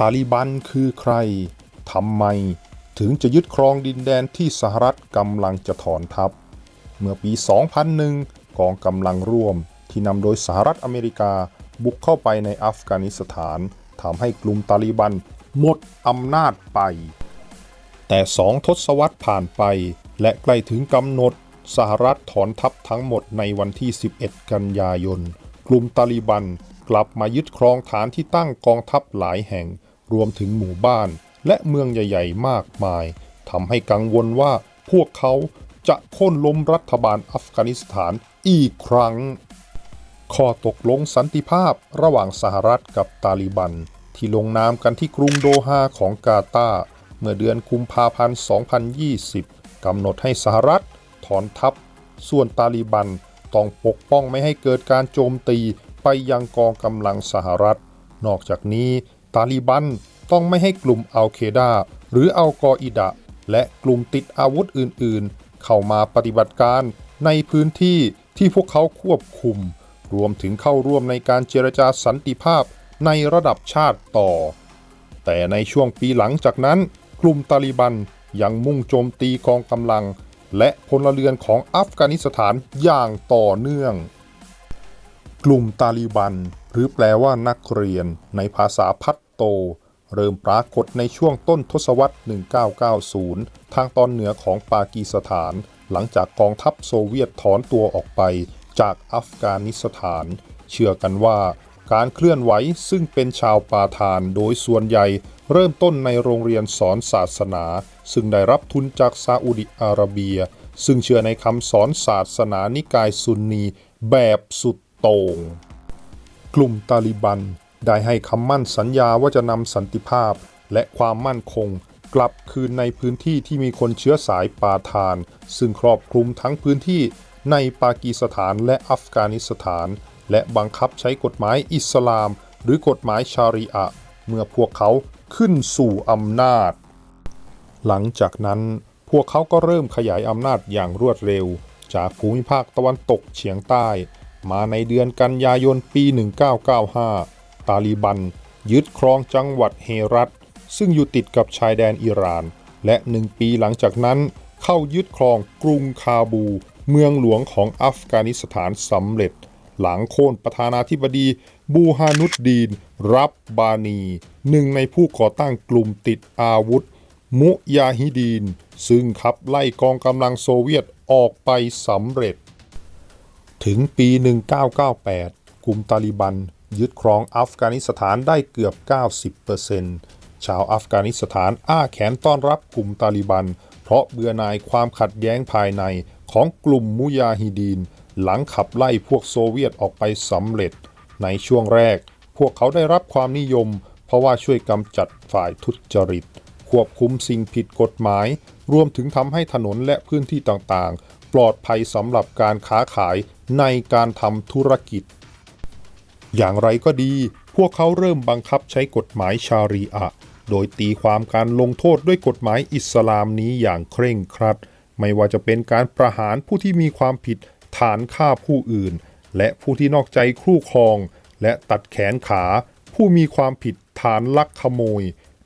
ตาลิบันคือใคร ทำไม ถึงจะยึดครองดินแดนที่สหรัฐกำลังจะถอนทัพ เมื่อปี 2001 กองกำลังร่วมที่นำโดยสหรัฐอเมริกาบุกเข้าไปในอัฟกานิสถานทำให้กลุ่มตาลิบันหมดอำนาจไป แต่สองทศวรรษผ่านไป และใกล้ถึงกำหนดสหรัฐถอนทัพทั้งหมดในวันที่ 11 กันยายน กลุ่มตาลิบันกลับมายึดครองฐานที่ตั้งกองทัพหลายแห่ง รวมถึงหมู่บ้านและเมืองใหญ่ ๆ มากมายทำให้กังวลว่าพวกเขาจะโค่นล้มรัฐบาลอัฟกานิสถานอีกครั้ง ข้อตกลงสันติภาพระหว่างสหรัฐกับตาลิบัน ที่ลงนามกันที่กรุงโดฮาของกาตาร์เมื่อเดือนกุมภาพันธ์ 2020 กำหนดให้สหรัฐถอนทัพ ส่วนตาลิบันต้องปกป้องไม่ให้เกิดการโจมตีไปยังกองกำลังสหรัฐ นอกจากนี้ ตาลิบันต้องไม่ให้กลุ่มอัลเคดาหรืออัลกออิดะ และกลุ่มติดอาวุธอื่นๆ เข้ามาปฏิบัติการในพื้นที่ที่พวกเขาควบคุม รวมถึงเข้าร่วมในการเจรจาสันติภาพในระดับชาติต่อ แต่ในช่วงปีหลังจากนั้น กลุ่มตาลิบันยังมุ่งโจมตีกองกำลัง และพลเรือนของอัฟกานิสถานอย่างต่อเนื่อง กลุ่มตาลิบัน หรือแปลว่านักเรียนในภาษาพัต โต เริ่มปรากฏในช่วงต้นทศวรรษ 1990 ทางตอนเหนือของปากีสถาน หลังจากกองทัพโซเวียตถอนตัวออกไปจากอัฟกานิสถาน เชื่อกันว่าการเคลื่อนไหวซึ่งเป็นชาวปาทานโดยส่วนใหญ่เริ่มต้นในโรงเรียนสอนศาสนา ซึ่งได้รับทุนจากซาอุดิอาระเบีย ซึ่งเชื่อในคำสอนศาสนานิกายซุนนีแบบสุดโต่งกลุ่มตาลิบัน ได้ให้คำมั่นสัญญาว่าจะนำสันติภาพและความมั่นคง กลับคืนในพื้นที่ที่มีคนเชื้อสายปาทาน ซึ่งครอบคลุมทั้งพื้นที่ในปากีสถานและอัฟกานิสถาน และบังคับใช้กฎหมายอิสลาม หรือกฎหมายชารีอะเมื่อพวกเขาขึ้นสู่อำนาจ หลังจากนั้นพวกเขาก็เริ่มขยายอำนาจอย่างรวดเร็ว จากภูมิภาคตะวันตกเฉียงใต้ มาในเดือนกันยายนปี 1995 ตาลีบัน ยึดครองจังหวัดเฮรัตซึ่งอยู่ติดกับชายแดนอิหร่าน และหนึ่งปีหลังจากนั้น เข้ายึดครองกรุงคาบู เมืองหลวงของอัฟกานิสถานสำเร็จ หลังโค่นประธานาธิบดี บูฮานุดดีน รับบานี หนึ่งในผู้ก่อตั้งกลุ่มติดอาวุธ มุยาฮิดีน ซึ่งขับไล่กองกำลังโซเวียตออกไปสำเร็จ ถึงปี 1998 กลุ่มตาลิบัน ยึดครองอัฟกานิสถานได้เกือบ 90%ชาวอัฟกานิสถานอ้าแขนต้อนรับกลุ่มตาลิบัน เพราะเบื่อหน่ายความขัดแย้งภายในของกลุ่มมุยาฮิดีน หลังขับไล่พวกโซเวียตออกไปสำเร็จ ในช่วงแรก พวกเขาได้รับความนิยม เพราะว่าช่วยกำจัดฝ่ายทุจริต ควบคุมสิ่งผิดกฎหมาย รวมถึงทำให้ถนนและพื้นที่ต่างๆ ปลอดภัยสำหรับการค้าขายในการทำธุรกิจ อย่างไรก็ดี พวกเขาเริ่มบังคับใช้กฎหมายชารีอะห์โดยตีความการลงโทษด้วยกฎหมายอิสลามนี้อย่างเคร่งครัด ไม่ว่าจะเป็นการประหารผู้ที่มีความผิดฐานฆ่าผู้อื่น และผู้ที่นอกใจครู่ครอง และตัดแขนขา ผู้มีความผิดฐานลักขโมย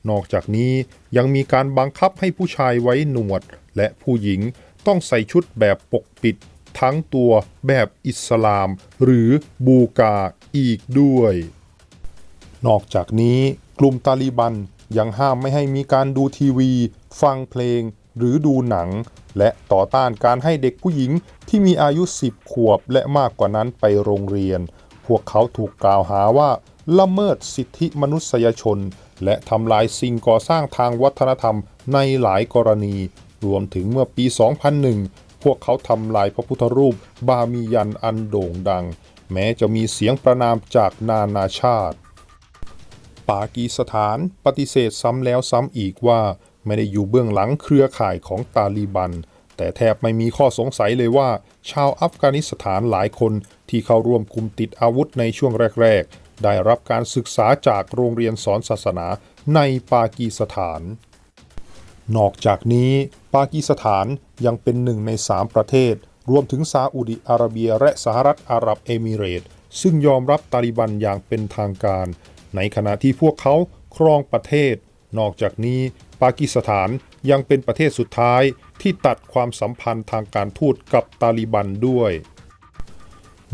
นอกจากนี้ยังมีการบังคับให้ผู้ชายไว้หนวด และผู้หญิงต้องใส่ชุดแบบปกปิด ทั้งตัวแบบอิสลาม หรือบูกา อีกด้วย นอกจากนี้กลุ่มตาลีบันยังห้ามไม่ให้มีการดูทีวี ฟังเพลง หรือดูหนัง และต่อต้านการให้เด็กผู้หญิงที่มีอายุ 10 ขวบและมากกว่านั้นไปโรงเรียน พวกเขาถูกกล่าวหาว่าละเมิดสิทธิมนุษยชน และทำลายสิ่งก่อสร้างทางวัฒนธรรมในหลายกรณี รวมถึงเมื่อปี 2001 พวกเขาทำลายพระพุทธรูปบามียันอันโด่งดัง แม้จะมีเสียงประนามจากนานาชาติ ปากีสถานปฏิเสธซ้ำแล้วซ้ำอีกว่าไม่ได้อยู่เบื้องหลังเครือข่ายของตาลีบัน แต่แทบไม่มีข้อสงสัยเลยว่า ชาวอัฟกานิสถานหลายคนที่เข้าร่วมกลุ่มติดอาวุธในช่วงแรก ๆ ได้รับการศึกษาจากโรงเรียนสอนศาสนาในปากีสถาน นอกจากนี้ ปากีสถานยังเป็นหนึ่งในสามประเทศ รวมถึงซาอุดิอาระเบีย และสหรัฐอาหรับเอมิเรตส์ซึ่งยอมรับตาลิบันอย่างเป็นทางการ ในขณะที่พวกเขาครองประเทศ นอกจากนี้ ปากีสถานยังเป็นประเทศสุดท้ายที่ตัดความสัมพันธ์ทางการทูตกับตาลิบันด้วย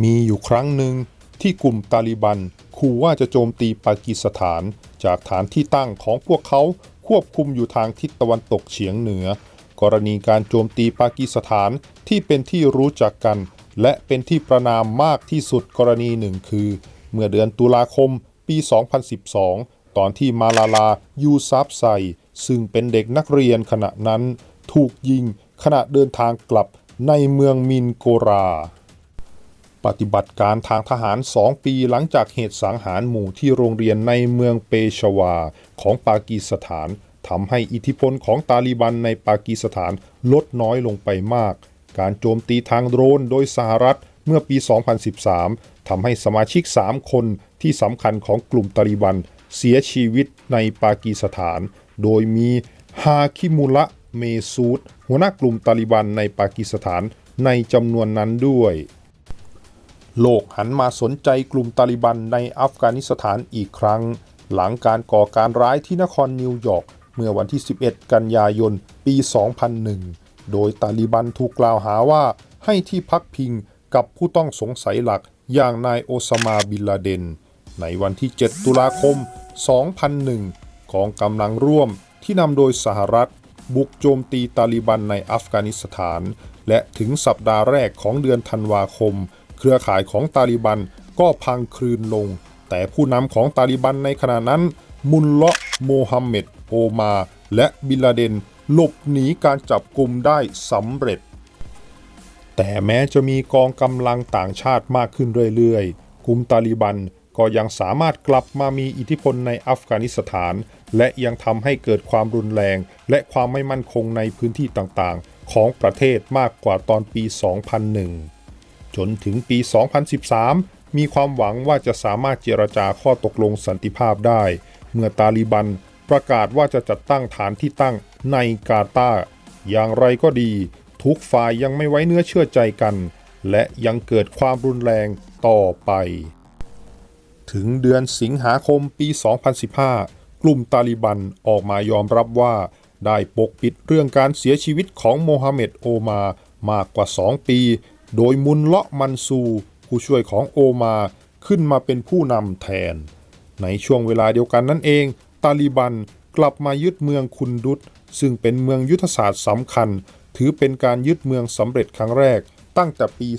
มีอยู่ครั้งหนึ่งที่กลุ่มตาลิบันขู่ว่าจะโจมตีปากีสถาน จากฐานที่ตั้งของพวกเขาควบคุมอยู่ทางทิศตะวันตกเฉียงเหนือ กรณีการโจมตีปากีสถานที่เป็นที่รู้จักกัน และเป็นที่ประนามมากที่สุดกรณีหนึ่งคือ เมื่อเดือนตุลาคมปี 2012 ตอนที่มาลาลายูซับไซซึ่งเป็นเด็กนักเรียนขณะนั้น ถูกยิงขณะเดินทางกลับในเมืองมินโกรา ปฏิบัติการทางทหาร 2 ปีหลังจากเหตุสังหารหมู่ที่โรงเรียนในเมืองเปชวาของปากีสถาน ทำให้อิทธิพลของตาลิบันในปากีสถานลดน้อยลงไปมาก การโจมตีทางโดรนโดยสหรัฐเมื่อปี 2013 ทำให้สมาชิก 3 คนที่สำคัญของกลุ่มตาลิบันเสียชีวิตในปากีสถาน โดยมีฮาคิมุละเมซูดหัวหน้ากลุ่มตาลิบันในปากีสถานในจำนวนนั้นด้วย โลกหันมาสนใจกลุ่มตาลิบันในอัฟกานิสถานอีกครั้ง หลังการก่อการร้ายที่นครนิวยอร์ก เมื่อวันที่ 11 กันยายน ปี 2001 โดยตาลิบันถูกกล่าวหาว่าให้ที่พักพิงกับผู้ต้องสงสัยหลักอย่างนายโอซามาบินลาเดน ในวันที่ 7 ตุลาคม 2001กองกำลังร่วมที่นำโดยสหรัฐ บุกโจมตีตาลิบันในอัฟกานิสถาน และถึงสัปดาห์แรกของเดือนธันวาคม เครือข่ายของตาลิบันก็พังคลืนลง แต่ผู้นำของตาลิบันในขณะนั้น มุลเลาะโมฮัมเหม็ด โอมา และบินลาเดนหลบหนีการจับกลุ่มได้สำเร็จ แต่แม้จะมีกองกำลังต่างชาติมากขึ้นเรื่อยๆกลุ่มตาลิบันก็ยังสามารถกลับมามีอิทธิพลในอัฟกานิสถาน และยังทำให้เกิดความรุนแรง และความไม่มั่นคงในพื้นที่ต่างๆ ของประเทศมากกว่าตอนปี 2001 จนถึงปี 2013 มีความหวังว่าจะสามารถเจรจาข้อตกลงสันติภาพได้ เมื่อตาลิบัน ประกาศว่าจะจัดตั้งฐานที่ตั้งในกาตาร์อย่างไรก็ดี ทุกฝ่ายยังไม่ไว้เนื้อเชื่อใจกัน และยังเกิดความรุนแรงต่อไป ถึงเดือนสิงหาคมปี 2015 กลุ่มตาลิบันออกมายอมรับว่า ได้ปกปิดเรื่องการเสียชีวิตของโมฮัมเหม็ดโอมามากกว่า 2 ปี โดยมุนเลาะมันซู ผู้ช่วยของโอมาขึ้นมาเป็นผู้นำแทน ในช่วงเวลาเดียวกันนั่นเอง ตาลิบันกลับมายึดเมืองคุนดุตซึ่งเป็นเมืองยุทธศาสตร์สำคัญ ถือเป็นการยึดเมืองสำเร็จครั้งแรกตั้งแต่ปี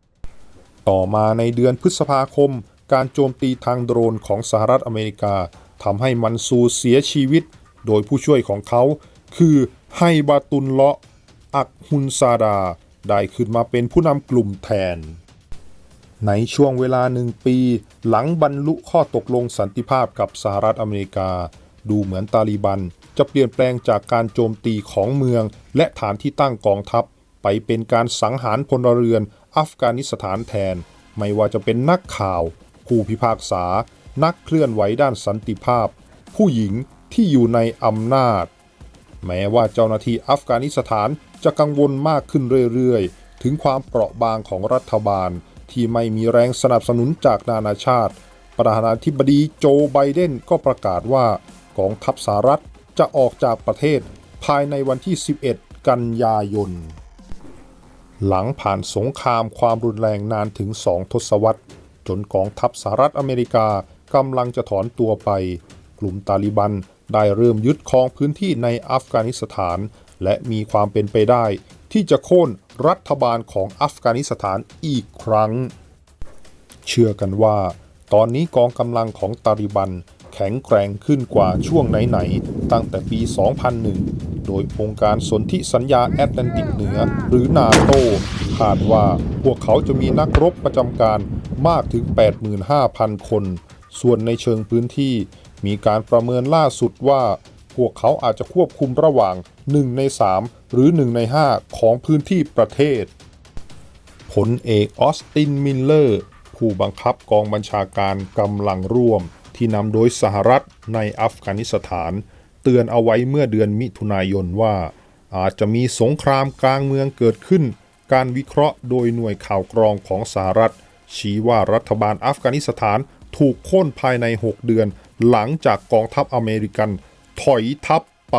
2001 ต่อมาในเดือนพฤษภาคม การโจมตีทางโดรนของสหรัฐอเมริกาทำให้มันซูเสียชีวิต โดยผู้ช่วยของเขา คือไฮบาตุนเลาะอักฮุนซาดา ได้ขึ้นมาเป็นผู้นำกลุ่มแทน ในช่วงเวลาหนึ่งปี หลังบรรลุข้อตกลงสันติภาพกับสหรัฐอเมริกา ดูเหมือนตาลิบัน จะเปลี่ยนแปลงจากการโจมตีของเมือง และฐานที่ตั้งกองทัพ ไปเป็นการสังหารพลเรือนอัฟกานิสถานแทน ไม่ว่าจะเป็นนักข่าว ผู้พิพากษา นักเคลื่อนไหวด้านสันติภาพ ผู้หญิงที่อยู่ในอำนาจ แม้ว่าเจ้าหน้าที่อัฟกานิสถานจะกังวลมากขึ้นเรื่อยๆ ถึงความเปราะบางของรัฐบาล ที่ไม่มีแรงสนับสนุนจากนานาชาติ ประธานาธิบดีโจไบเดนก็ประกาศว่ากองทัพสหรัฐจะออกจากประเทศภายในวันที่ 11 กันยายน หลังผ่านสงครามความรุนแรงนานถึงสองทศวรรษ จนกองทัพสหรัฐอเมริกากำลังจะถอนตัวไป กลุ่มตาลิบันได้เริ่มยึดครองพื้นที่ในอัฟกานิสถาน และมีความเป็นไปได้ ที่จะโค่นรัฐบาลของอัฟกานิสถานอีกครั้ง เชื่อกันว่า ตอนนี้กองกำลังของตาลิบันแข็งแกร่งขึ้นกว่าช่วงไหนๆตั้งแต่ปี 2001 โดยองค์การสนธิสัญญาแอตแลนติกเหนือ หรือนาโตคาดว่าพวกเขาจะมีนักรบประจำการมากถึง 85,000 คน ส่วนในเชิงพื้นที่ มีการประเมินล่าสุดว่า พวกเขาอาจจะควบคุมระหว่าง 1 ใน 3 หรือ 1 ใน 5 ของพื้นที่ประเทศ ผลเอกออสติน มิลเลอร์ ผู้บังคับกองบัญชาการกำลังร่วม ที่นำโดยสหรัฐในอัฟกานิสถาน เตือนเอาไว้เมื่อเดือนมิถุนายนว่า อาจจะมีสงครามกลางเมืองเกิดขึ้น การวิเคราะห์โดยหน่วยข่าวกรองของสหรัฐ ชี้ว่ารัฐบาลอัฟกานิสถานถูกโค่นภายใน 6 เดือน หลังจากกองทัพอเมริกันถอยทัพไป